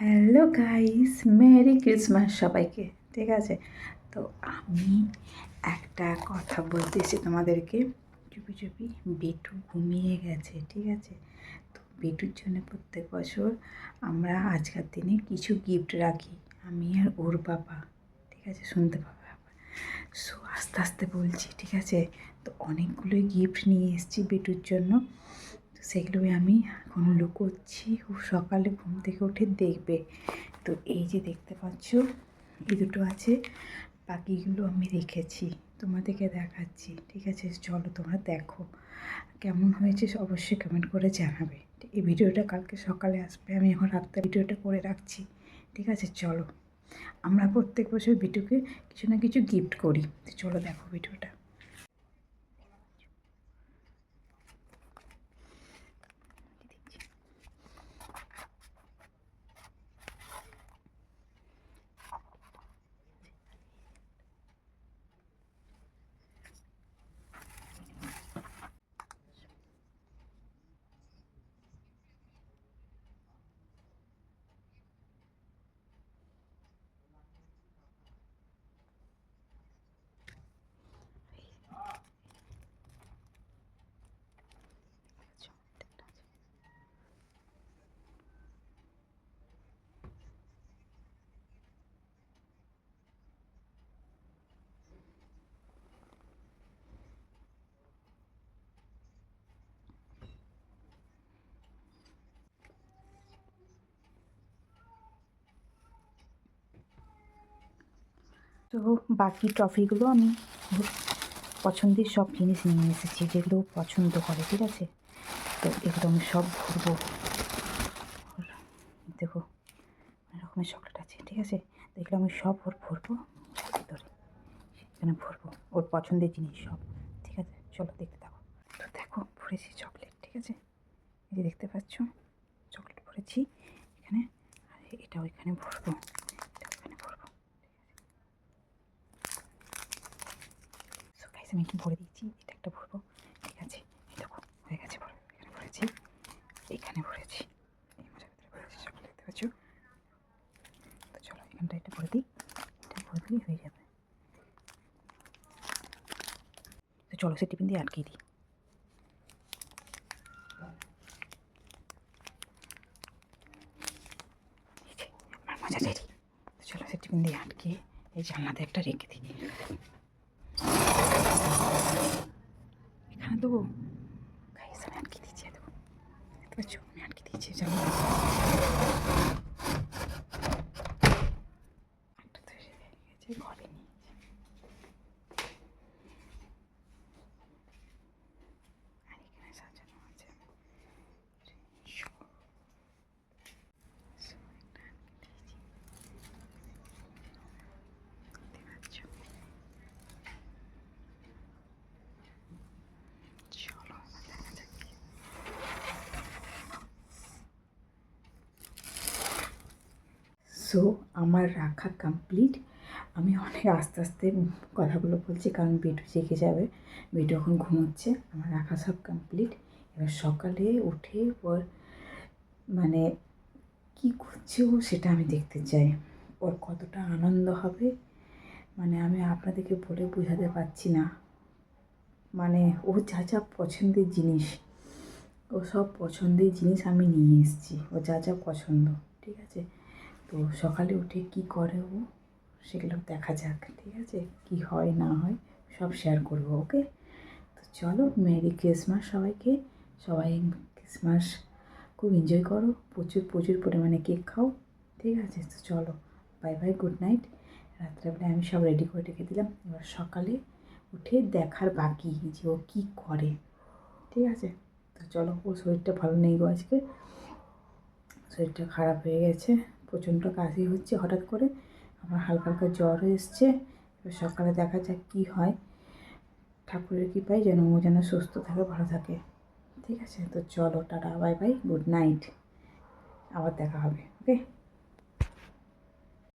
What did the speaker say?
Hello guys, merry Christmas সবাইকে, ঠিক আছে? তো আমি একটা কথা বলতেছি তোমাদেরকে। চুপি চুপি বেটু ঘুমিয়ে গেছে, ঠিক আছে? তো বেটুর জন্য প্রত্যেক বছর আমরা আজকের দিনে কিছু গিফট রাখি, আমি আর ওর বাবা, ঠিক আছে? শুনতে পাবে আবার। সো আস্তে আস্তে বলছি, ঠিক আছে? তো অনেকগুলোই গিফট নিয়ে এসেছি বেটুর জন্য। তো সেগুলোই আমি এখন লুকোচ্ছি। ও সকালে ঘুম থেকে উঠে দেখবে। তো এই যে দেখতে পাচ্ছ, এই দুটো আছে। বাকিগুলো আমি রেখেছি, তোমাদেরকে দেখাচ্ছি। ঠিক আছে, চলো তোমরা দেখো। কেমন হয়েছে অবশ্যই কমেন্ট করে জানাবে। এই ভিডিওটা কালকে সকালে আসবে, আমি এখন রাত্রে ভিডিওটা করে রাখছি। ঠিক আছে, চলো। আমরা প্রত্যেক বছর ভিডিওকে কিছু না কিছু গিফট করি। চলো দেখো ভিডিওটা। তো বাকি ট্রফিগুলো আমি পছন্দের সব জিনিস নিয়ে এসেছি, যেগুলো পছন্দ করে, ঠিক আছে? তো এগুলো আমি সব ওর দেখো অনেক রকমের চকলেট আছে, ঠিক আছে? তো এগুলো আমি সব ওর ভরবো ভিতরে এখানে ভরবো, ওর পছন্দের জিনিস সব, ঠিক আছে? চলো দেখতে থাকো। তো দেখো, ভরেছি চকলেট ঠিক আছে? এই যে দেখতে পাচ্ছ চকলেট ভরেছি, এখানে, আর এটাও এখানে ভরবো এটাও এখানে ভরবো সো গাইস আমি কি ভরে দিয়েছি এটা একটা ভরবো। ঠিক আছে দেখো, হয়ে গেছে ভরে এখানে ভরেছি এখানে ভরেছি। এই মাঝের ভিতরে ভরেছি সকলে দেখতে পাচ্ছ? তো চলো, এখানটা এটা ভরে দিই, এটা ভরে দিলেই হয়ে যাবে। তো চলো, সে টিফিন দিয়ে আটকে দিই। আমার মজা রেডি তো চলো, সে টিফিন দিয়ে আটকে, এই জানলাতে একটা রেখে দিই এখানে দেবো গাইস আমি আটকে দিচ্ছি এই দেখো দেখতে পাচ্ছ আমি আটকে দিচ্ছি জানলা একটা তো এসে গেছে ঘরে নিয়েছে আর এখানে সাজানো আছে শো। শো, একটা আটকে দিয়েছি। দেখতে পাচ্ছ? চলো এবার দেখা যাক কি সো আমার রাখা কমপ্লিট আমি অনেক আস্তে আস্তে কথাগুলো বলছি, কারণ বেটু জেগে যাবে। বেটু এখন ঘুমোচ্ছে, আমার রাখা সব কমপ্লিট এবার সকালে উঠে ওর মানে কী করছে ও সেটা আমি দেখতে চাই। ওর কতটা আনন্দ হবে মানে আমি আপনাদেরকে বলে বোঝাতে পারছি না। মানে ও যা যা পছন্দের জিনিস, ও সব পছন্দের জিনিস আমি নিয়ে এসেছি। ও যা যা পছন্দ, ঠিক আছে? তো সকালে উঠে কি করে ও? সেগুলো দেখা যাক, ঠিক আছে? কি হয়, না হয়, সব শেয়ার করব ওকে তো চলো মেরি ক্রিসমাস সবাইকে। সবাই ক্রিসমাস খুব এনজয় করো, প্রচুর প্রচুর পরিমাণে কেক খাও, ঠিক আছে? তো চলো বাই বাই গুড নাইট রাত্রেবেলা আমি সব রেডি করে রেখে দিলাম। এবার সকালে উঠে দেখার বাকি যে ও কী করে, ঠিক আছে? তো চলো, ওর শরীরটা ভালো নেই গো আজকে। শরীরটা খারাপ হয়ে গেছে। প্রচণ্ড কাশি হচ্ছে, হঠাৎ করে আমার হালকা হালকা জ্বর এসছে। সকালে দেখা যাক কী হয়। ঠাকুরের কৃপায় যেন ও যেন সুস্থ থাকে, ভালো থাকে। ঠিক আছে, তো চলো, tata bye bye good night. আবার দেখা হবে, ওকে?